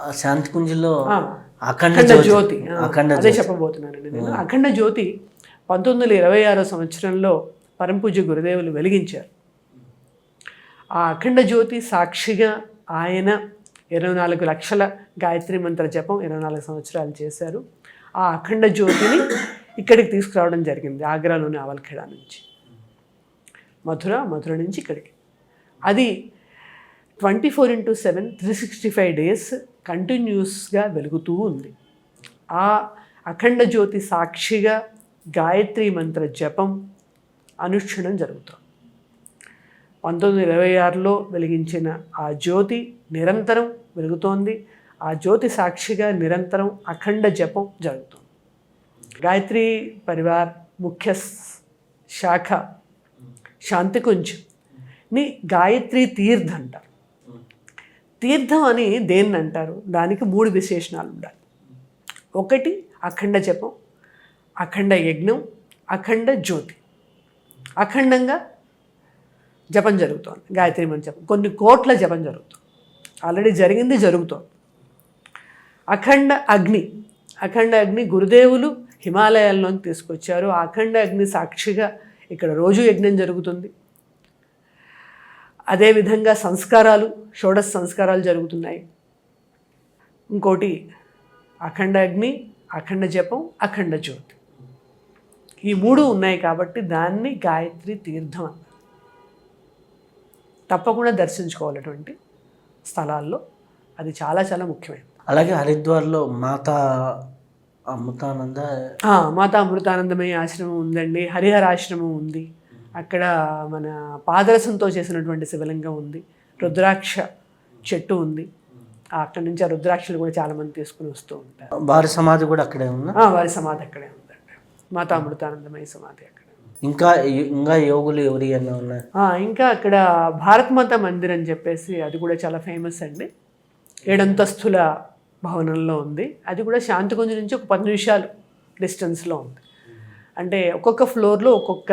శాంతి కుంజిలో అఖండ జ్యోతి. అఖండ అదే చెప్పబోతున్నానండి నేను. అఖండ జ్యోతి పంతొమ్మిది వందల ఇరవై ఆరో సంవత్సరంలో పరంపూజ్య గురుదేవులు వెలిగించారు. ఆ అఖండ జ్యోతి సాక్షిగా ఆయన ఇరవై నాలుగు లక్షల గాయత్రి మంత్ర జపం ఇరవై నాలుగు సంవత్సరాలు చేశారు. ఆ అఖండ జ్యోతిని ఇక్కడికి తీసుకురావడం జరిగింది ఆగ్రాలోని ఆవల్ఖేడా నుంచి. మధుర మధుర నుంచి ఇక్కడికి. అది twenty four into seven three sixty five days కంటిన్యూస్గా వెలుగుతూ ఉంది. ఆ అఖండ జ్యోతి సాక్షిగా గాయత్రి మంత్ర జపం అనుష్ఠానం జరుగుతుంది. పంతొమ్మిది ఇరవై ఆరులో వెలిగించిన ఆ జ్యోతి నిరంతరం వెలుగుతోంది. ఆ జ్యోతి సాక్షిగా నిరంతరం అఖండ జపం జరుగుతుంది. గాయత్రి పరివార్ ముఖ్య శాఖ శాంతికుంజ్ని గాయత్రి తీర్థ అంటారు. తీర్థం అని దేన్ని అంటారు? దానికి మూడు విశేషణాలు ఉండాలి. ఒకటి అఖండ జపం అఖండ యజ్ఞం అఖండ జ్యోతి. అఖండంగా జపం జరుగుతోంది గాయత్రి మంత్ర జపం. కొన్ని కోట్ల జపం జరుగుతుంది. ఆల్రెడీ జరిగింది జరుగుతోంది. అఖండ అగ్ని అఖండ అగ్ని గురుదేవులు హిమాలయాల్లోకి తీసుకొచ్చారు. ఆ అఖండ అగ్ని సాక్షిగా ఇక్కడ రోజు యజ్ఞం జరుగుతుంది. అదేవిధంగా సంస్కారాలు షోడశ సంస్కారాలు జరుగుతున్నాయి. ఇంకోటి అఖండ అగ్ని అఖండ జపం అఖండ జ్యోతి. ఈ మూడు ఉన్నాయి కాబట్టి దాన్ని గాయత్రి తీర్థం అన్నారు తప్పకుండా దర్శించుకోవాలటువంటి స్థలాల్లో. అది చాలా చాలా ముఖ్యమైనది. అలాగే హరిద్వార్లో మాతా అమృతానంద మాతా అమృతానందమయ ఆశ్రమం ఉందండి హరిహర ఆశ్రమం ఉంది. అక్కడ మన పాదరసంతో చేసినటువంటి శివలింగం ఉంది. రుద్రాక్ష చెట్టు ఉంది. అక్కడి నుంచి ఆ రుద్రాక్షలు కూడా చాలామంది తీసుకుని వస్తూ ఉంటారు. వారి సమాధి కూడా అక్కడే ఆ, వారి సమాధి అక్కడే ఉందండి. మాతా అమృతానందమయ సమాధి అక్కడ ఇంకా ఇంకా యోగులు ఎవరి ఆ, ఇంకా అక్కడ భారత్ మాత మందిర్ అని చెప్పేసి అది కూడా చాలా ఫేమస్ అండి. ఏడంతస్తుల భవనంలో ఉంది. అది కూడా శాంతికుంజ నుంచి ఒక పది నిమిషాలు డిస్టెన్స్లో ఉంది. అంటే ఒక్కొక్క ఫ్లోర్లో ఒక్కొక్క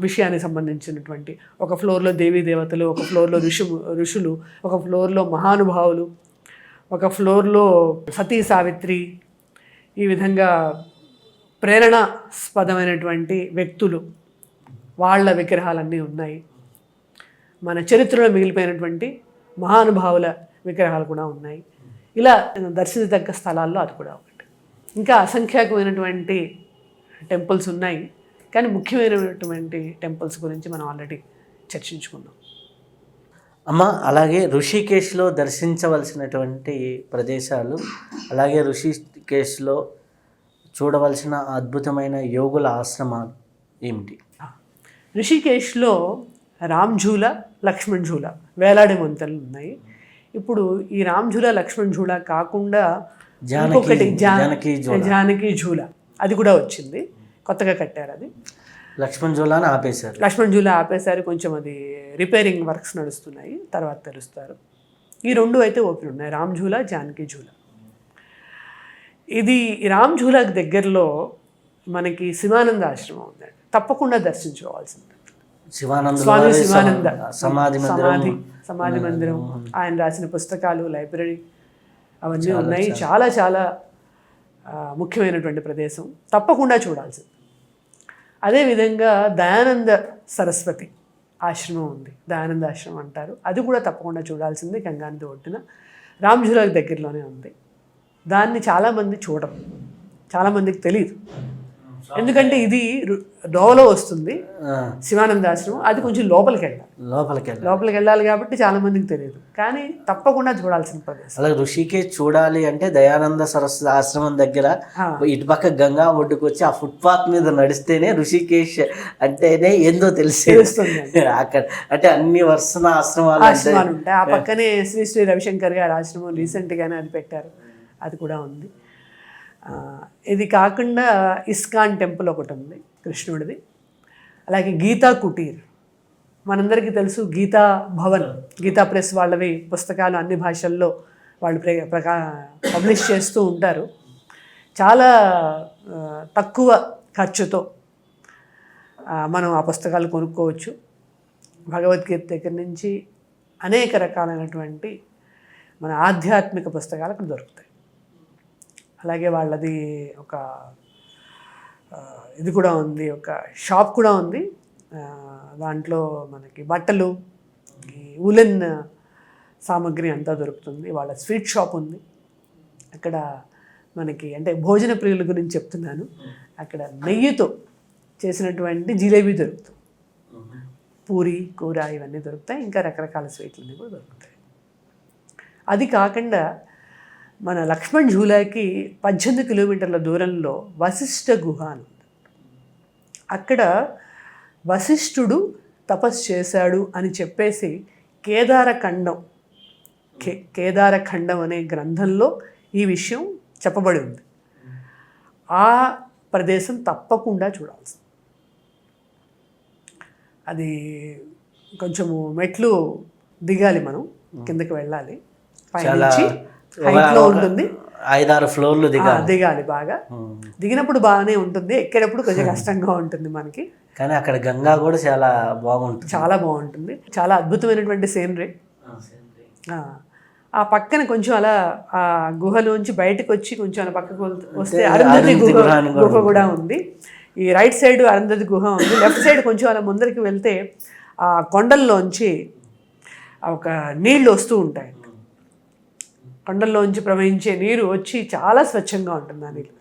విషయానికి సంబంధించినటువంటి ఒక ఫ్లోర్లో దేవీ దేవతలు ఒక ఫ్లోర్లో ఋషు ఋషులు ఒక ఫ్లోర్లో మహానుభావులు ఒక ఫ్లోర్లో సతీ సావిత్రి ఈ విధంగా ప్రేరణాస్పదమైనటువంటి వ్యక్తులు వాళ్ళ విగ్రహాలన్నీ ఉన్నాయి. మన చరిత్రలో మిగిలిపోయినటువంటి మహానుభావుల విగ్రహాలు కూడా ఉన్నాయి. ఇలా దర్శించదగ్గ స్థలాల్లో అది కూడా ఒకటి. ఇంకా అసంఖ్యాకమైనటువంటి టెంపుల్స్ ఉన్నాయి. కానీ ముఖ్యమైనటువంటి టెంపుల్స్ గురించి మనం ఆల్రెడీ చర్చించుకున్నాం. అమ్మ అలాగే ఋషికేశ్లో దర్శించవలసినటువంటి ప్రదేశాలు అలాగే ఋషికేశ్లో చూడవలసిన అద్భుతమైన యోగుల ఆశ్రమాలు ఏమిటి? ఋషికేశ్లో రామ్ ఝూలా లక్ష్మణ్ ఝూలా వేలాడే వంతెనలు ఉన్నాయి. ఇప్పుడు ఈ రామ్ ఝూలా లక్ష్మణ్ ఝూలా కాకుండా జానకి- ఇంకొకటి. జానకి ఝూలా అది కూడా వచ్చింది. కొత్తగా కట్టారు అది. లక్ష్మణ్ జోలాని ఆపేశారు. లక్ష్మణ్ ఝూలా ఆపేసారు కొంచెం అది రిపేరింగ్ వర్క్స్ నడుస్తున్నాయి తర్వాత తెలుస్తారు ఈ రెండు అయితే ఓపెన్ ఉన్నాయి రామ్ ఝూలా జానకి ఝూలా ఇది రామ్ ఝూలాకి దగ్గరలో మనకి శివానంద ఆశ్రమం ఉందండి తప్పకుండా దర్శించుకోవాల్సింది. శివానంద స్వామి శివానంద. సమాధి సమాధి సమాధి మందిరం. ఆయన రాసిన పుస్తకాలు లైబ్రరీ అవన్నీ ఉన్నాయి. చాలా. చాలా ముఖ్యమైనటువంటి ప్రదేశం. తప్పకుండా చూడాల్సింది. అదేవిధంగా దయానంద సరస్వతి ఆశ్రమం ఉంది. దయానంద ఆశ్రమం అంటారు. అది కూడా తప్పకుండా చూడాల్సింది గంగానది ఒడ్డున. రామ్జులాకి దగ్గరలోనే ఉంది. దాన్ని చాలామంది చూడరు. చాలామందికి తెలియదు ఎందుకంటే ఇది దోవలో వస్తుంది. శివానంద ఆశ్రమం. అది కొంచెం లోపలికి వెళ్ళాలి. లోపలికి వెళ్ళాలి. లోపలికి వెళ్ళాలి కాబట్టి చాలా మందికి తెలియదు. కానీ తప్పకుండా చూడాల్సిన ప్రదేశం. అలాగే ఋషికేశ్ చూడాలి అంటే దయానంద సరస్వతి ఆశ్రమం దగ్గర. ఇటుపక్క గంగా ఒడ్డుకు వచ్చి ఆ ఫుట్పాత్ మీద నడిస్తేనే ఋషికేశ్ అంటేనే ఏందో తెలిసి అక్కడ అంటే అన్ని వరుసన ఆశ్రమాలు ఆశ్రమాలు ఉంటాయి. ఆ. పక్కనే శ్రీ శ్రీ రవిశంకర్ గారి ఆశ్రమం రీసెంట్గానే అది పెట్టారు. అది కూడా ఉంది. ఇది కాకుండా ఇస్కాన్ టెంపుల్ ఒకటి ఉంది కృష్ణుడిది. అలాగే గీతా కుటీర్. మనందరికీ తెలుసు గీతా భవన్. గీతా ప్రెస్ వాళ్ళవి పుస్తకాలు అన్ని భాషల్లో వాళ్ళు ప్ర ప్రకా పబ్లిష్ చేస్తూ ఉంటారు. చాలా తక్కువ ఖర్చుతో మనం ఆ పుస్తకాలు కొనుక్కోవచ్చు. భగవద్గీత దగ్గర నుంచి అనేక రకాలైనటువంటి మన ఆధ్యాత్మిక పుస్తకాలు అక్కడ దొరుకుతాయి. అలాగే వాళ్ళది ఒక ఇది కూడా ఉంది ఒక షాప్ కూడా ఉంది. దాంట్లో మనకి బట్టలు ఈ ఉలెన్ సామాగ్రి అంతా దొరుకుతుంది. వాళ్ళ స్వీట్ షాప్ ఉంది. అక్కడ మనకి అంటే భోజన ప్రియుల గురించి చెప్తున్నాను. అక్కడ నెయ్యితో చేసినటువంటి జిలేబీ దొరుకుతుంది. పూరి కూర ఇవన్నీ దొరుకుతాయి. ఇంకా రకరకాల స్వీట్లన్నీ కూడా దొరుకుతాయి. అది కాకుండా మన లక్ష్మణ్ ఝూలాకి పద్దెనిమిది కిలోమీటర్ల దూరంలో వశిష్ఠ గుహ అని ఉంది. అక్కడ వశిష్ఠుడు తపస్సు చేశాడు అని చెప్పేసి కేదారఖండం కే కేదారఖండం అనే గ్రంథంలో ఈ విషయం చెప్పబడి ఉంది. ఆ ప్రదేశం తప్పకుండా చూడాల్సింది. అది కొంచెము మెట్లు దిగాలి మనం కిందకి వెళ్ళాలి పైనుంచి హైట్లో ఉంటుంది. ఐదారు ఫ్లోర్లు దిగాలి. దిగాలి బాగా. దిగినప్పుడు బాగానే ఉంటుంది ఎక్కేటప్పుడు కొంచెం కష్టంగా ఉంటుంది మనకి. కానీ అక్కడ గంగా కూడా చాలా బాగుంటుంది. చాలా బాగుంటుంది. చాలా అద్భుతమైనటువంటి సీనరీ ఆ, ఆ పక్కన కొంచెం అలా ఆ గుహలోంచి బయటకు వచ్చి కొంచెం అలా పక్కకు వస్తే అరుంధతి గుహ గుహ కూడా ఉంది. ఈ రైట్ సైడ్ అరుంధతి గుహ ఉంది. లెఫ్ట్ సైడ్ కొంచెం అలా ముందరికి వెళ్తే ఆ కొండల్లోంచి ఒక నీళ్ళు వస్తూ ఉంటాయి. కొండల్లోంచి ప్రవహించే నీరు వచ్చి చాలా స్వచ్ఛంగా ఉంటుంది ఆ నీరు.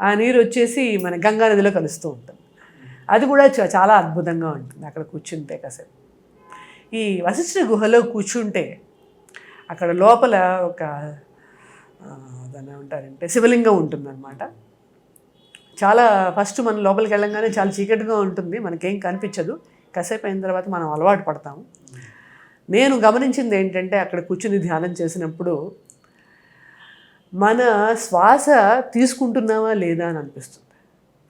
ఆ నీరు వచ్చేసి మన గంగా నదిలో కలుస్తూ ఉంటుంది. అది కూడా చాలా అద్భుతంగా ఉంటుంది అక్కడ కూర్చుంటే కాసేపు. ఈ వశిష్ఠ గుహలో కూర్చుంటే అక్కడ లోపల ఒక ఆ, దాన్ని ఏమంటారంటే శివలింగం ఉంటుందన్నమాట. చాలా ఫస్ట్ మనం లోపలికి వెళ్ళంగానే చాలా చీకటిగా ఉంటుంది మనకేం కనిపించదు. కసేపు అయిన తర్వాత మనం అలవాటు పడతాము. నేను గమనించింది ఏంటంటే అక్కడ కూర్చుని ధ్యానం చేసినప్పుడు మన శ్వాస తీసుకుంటున్నామా లేదా అని అనిపిస్తుంది.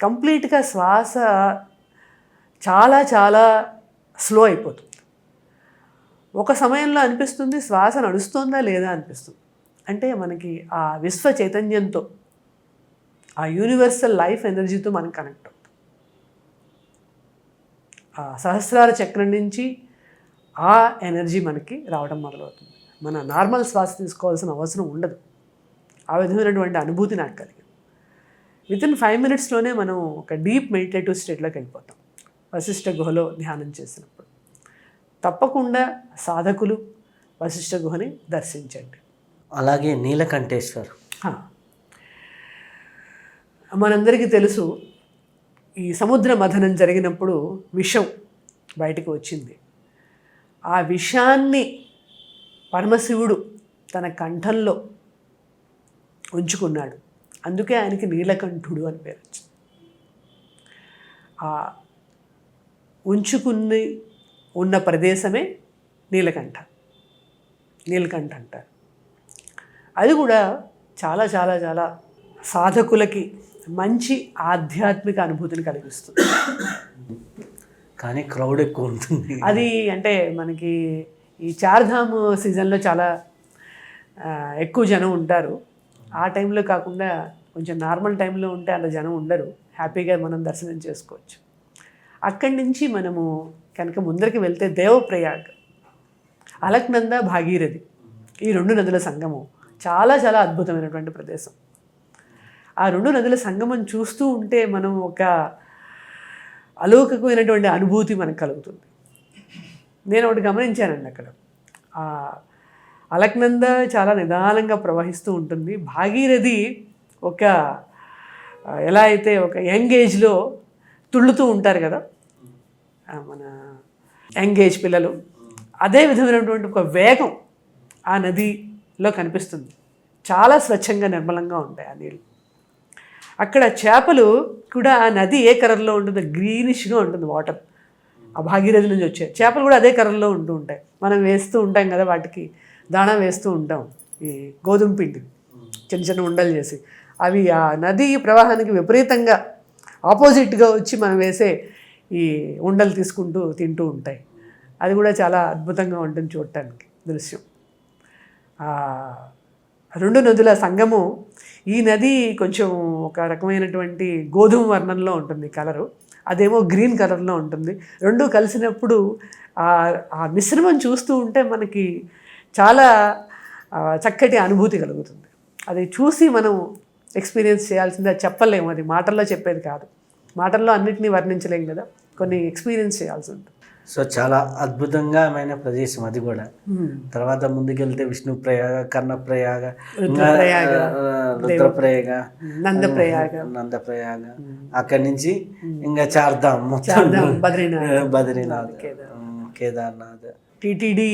కంప్లీట్గా శ్వాస చాలా చాలా స్లో అయిపోతుంది. ఒక సమయంలో అనిపిస్తుంది శ్వాస నడుస్తుందా లేదా అనిపిస్తుంది. అంటే మనకి ఆ విశ్వ చైతన్యంతో ఆ యూనివర్సల్ లైఫ్ ఎనర్జీతో మనం కనెక్ట్ అవుతాం ఆ సహస్రార చక్రం నుంచి ఆ ఎనర్జీ మనకి రావడం మొదలవుతుంది. మన నార్మల్ శ్వాస తీసుకోవాల్సిన అవసరం ఉండదు. ఆ విధమైనటువంటి అనుభూతి నాకు కలిగింది. విత్ ఇన్ ఫైవ్ మినిట్స్లోనే మనం ఒక డీప్ మెడిటేటివ్ స్టేట్లోకి వెళ్ళిపోతాం. వశిష్ఠ గుహలో ధ్యానం చేసినప్పుడు. తప్పకుండా సాధకులు వశిష్ఠ గుహని దర్శించండి. అలాగే నీలకంఠేశ్వర్. మనందరికీ తెలుసు ఈ సముద్ర మథనం జరిగినప్పుడు విషం బయటకు వచ్చింది. ఆ విషాన్ని పరమశివుడు తన కంఠంలో ఉంచుకున్నాడు అందుకే ఆయనకి నీలకంఠుడు అని పేరు వచ్చింది. ఆ ఉంచుకుని ఉన్న ప్రదేశమే నీలకంఠ. నీలకంఠ అంటారు. అది కూడా చాలా చాలా చాలా సాధకులకి మంచి ఆధ్యాత్మిక అనుభూతిని కలిగిస్తుంది. కానీ క్రౌడ్ ఎక్కువ ఉంటుంది. అది అంటే మనకి ఈ చార్ధామ్ సీజన్లో చాలా ఎక్కువ జనం ఉంటారు. ఆ టైంలో కాకుండా కొంచెం నార్మల్ టైంలో ఉంటే అంత జనం ఉండరు. హ్యాపీగా మనం దర్శనం చేసుకోవచ్చు. అక్కడి నుంచి మనము కనుక ముందరికి వెళ్తే దేవప్రయాగ్ అలక్నంద భాగీరథి ఈ రెండు నదుల సంగమం చాలా చాలా అద్భుతమైనటువంటి ప్రదేశం. ఆ రెండు నదుల సంగమం చూస్తూ ఉంటే మనం ఒక అలౌకికమైనటువంటి అనుభూతి మనకు కలుగుతుంది. నేను ఒకటి గమనించానండి అక్కడ. అలక్నంద చాలా నిదానంగా ప్రవహిస్తూ ఉంటుంది. భాగీరథి ఒక ఎలా అయితే ఒక యంగ్ ఏజ్లో తుళ్ళుతూ ఉంటారు కదా మన యంగ్ ఏజ్ పిల్లలు అదే విధమైనటువంటి ఒక వేగం ఆ నదిలో కనిపిస్తుంది. చాలా స్వచ్ఛంగా నిర్మలంగా ఉంటాయి ఆ నీళ్ళు. అక్కడ చేపలు కూడా ఆ నది ఏ కలర్లో ఉంటుందో గ్రీనిష్గా ఉంటుంది వాటర్. ఆ భాగీరథి నుంచి వచ్చే చేపలు కూడా అదే కలర్లో ఉంటూ ఉంటాయి. మనం వేస్తూ ఉంటాం కదా వాటికి. దాణా వేస్తూ ఉంటాం. ఈ గోధుమ పిండి చిన్న చిన్న ఉండలు చేసి. అవి ఆ నది ప్రవాహానికి విపరీతంగా ఆపోజిట్గా వచ్చి మనం వేసే ఈ ఉండలు తీసుకుంటూ తింటూ ఉంటాయి. అది కూడా చాలా అద్భుతంగా ఉంటుంది చూడటానికి దృశ్యం. రెండు నదుల సంగము ఈ నది కొంచెం ఒక రకమైనటువంటి గోధుమ వర్ణంలో ఉంటుంది కలరు. అదేమో గ్రీన్ కలర్లో ఉంటుంది. రెండు కలిసినప్పుడు ఆ మిశ్రమం చూస్తూ ఉంటే మనకి చాలా చక్కటి అనుభూతి కలుగుతుంది. అది చూసి మనం ఎక్స్పీరియన్స్ చేయాల్సిందే అది చెప్పలేము అది మాటల్లో చెప్పేది కాదు. మాటల్లో అన్నిటినీ వర్ణించలేం కదా కొన్ని ఎక్స్పీరియన్స్ చేయాల్సి ఉంటుంది. సో చాలా అద్భుతంగా అయిన ప్రదేశం అది కూడా. తర్వాత ముందుకెళ్తే విష్ణుప్రయాగ కర్ణప్రయాగ రుద్రప్రయాగ, నందప్రయాగ. నందప్రయాగ. అక్కడి నుంచి ఇంకా చార్ధామ్ మొత్తం. బద్రీనాథ్, బద్రీనాథ్ కేదార్నాథ్. టీటీడీ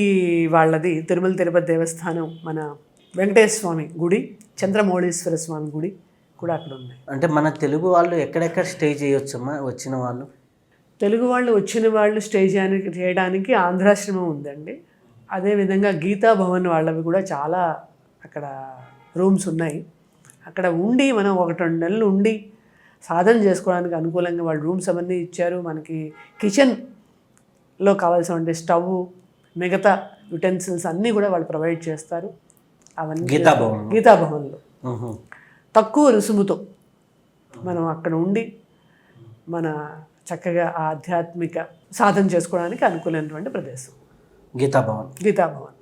వాళ్ళది తిరుమల తిరుపతి దేవస్థానం మన వెంకటేశ్వర స్వామి గుడి చంద్రమౌళీశ్వర స్వామి గుడి కూడా అక్కడ ఉన్నాయి అంటే మన తెలుగు వాళ్ళు ఎక్కడెక్కడ స్టే చేయొచ్చమ్మా వచ్చిన వాళ్ళు? తెలుగు వాళ్ళు వచ్చిన వాళ్ళు స్టే చేయడానికి చేయడానికి ఆంధ్రాశ్రమం ఉందండి. అదేవిధంగా గీతా భవన్ వాళ్ళవి కూడా చాలా అక్కడ రూమ్స్ ఉన్నాయి. అక్కడ ఉండి మనం ఒకటి రెండు నెలలు ఉండి సాధన చేసుకోవడానికి అనుకూలంగా వాళ్ళు రూమ్స్ అవన్నీ ఇచ్చారు. మనకి కిచెన్లో కావాల్సినటువంటి స్టవ్ మిగతా యుటెన్సిల్స్ అన్నీ కూడా వాళ్ళు ప్రొవైడ్ చేస్తారు. అవన్నీ గీతా భవన్ గీతా భవన్లో. ఉహు. తక్కువ రుసుముతో మనం అక్కడ ఉండి మన చక్కగా ఆధ్యాత్మిక సాధన చేసుకోవడానికి అనుకూలమైనటువంటి ప్రదేశం. గీతా భవన్. గీతాభవన్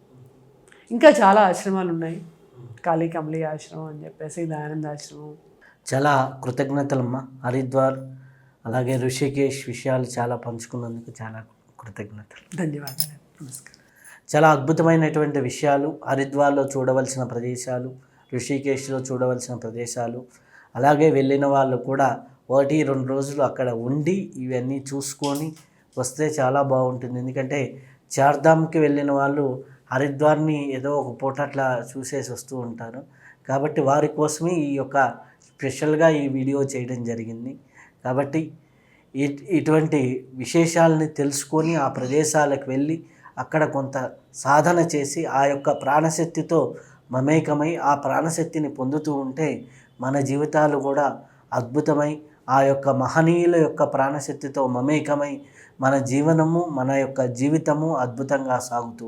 ఇంకా చాలా ఆశ్రమాలు ఉన్నాయి. కాళీ కమలి ఆశ్రమం అని చెప్పేసి దయానంద ఆశ్రమం. చాలా కృతజ్ఞతలమ్మా. హరిద్వార్ అలాగే ఋషికేశ్ విషయాలు చాలా పంచుకున్నందుకు చాలా కృతజ్ఞతలు. ధన్యవాదాలు. చాలా అద్భుతమైనటువంటి విషయాలు హరిద్వార్లో చూడవలసిన ప్రదేశాలు ఋషికేశ్లో చూడవలసిన ప్రదేశాలు అలాగే వెళ్ళిన వాళ్ళు కూడా ఒకటి రెండు రోజులు అక్కడ ఉండి ఇవన్నీ చూసుకొని వస్తే చాలా బాగుంటుంది. ఎందుకంటే చార్ధామ్కి వెళ్ళిన వాళ్ళు హరిద్వార్ని ఏదో ఒక పూట అట్లా చూసేసి వస్తూ ఉంటారు. కాబట్టి వారి కోసమే ఈ యొక్క స్పెషల్గా ఈ వీడియో చేయడం జరిగింది. కాబట్టి ఇటువంటి విశేషాలని తెలుసుకొని ఆ ప్రదేశాలకు వెళ్ళి అక్కడ కొంత సాధన చేసి ఆ యొక్క ప్రాణశక్తితో మమేకమై ఆ ప్రాణశక్తిని పొందుతూ ఉంటే మన జీవితాలు కూడా అద్భుతమై ఆ యొక్క మహనీయుల యొక్క ప్రాణశక్తితో మమేకమై మన జీవనము మన యొక్క జీవితము అద్భుతంగా సాగుతూ